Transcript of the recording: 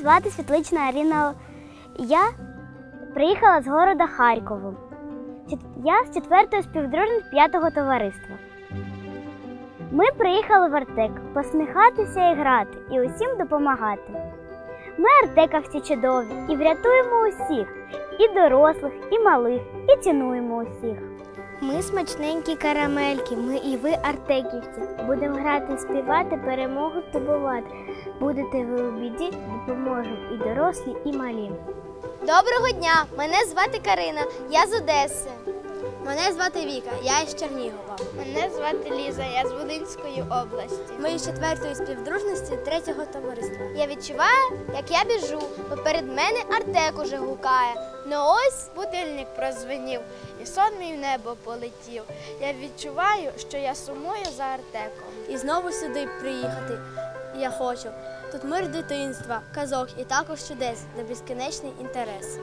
звати Світлична Аріна. Я приїхала з города Харкову. Я з четвертої співдружниць п'ятого товариства. Ми приїхали в Артек посміхатися і грати, і усім допомагати. Ми артекавці чудові і врятуємо усіх, і дорослих, і малих, і цінуємо усіх. Ми смачненькі карамельки, ми і ви артеківці. Будемо грати, співати, перемогу здобувати. Будете ви у біді, допоможемо і дорослі, і малі. Доброго дня! Мене звати Карина, я з Одеси. Мене звати Віка, я із Чернігова. Мене звати Ліза, я з Волинської області. Ми із четвертої співдружності третього товариства. Я відчуваю, як я біжу, поперед мене Артек уже гукає. Ну ось будильник прозвенів, і сон мій в небо полетів. Я відчуваю, що я сумую за Артеком. І знову сюди приїхати. Я хочу. Тут мир дитинства, казок і також чудес, де безкінечний інтерес.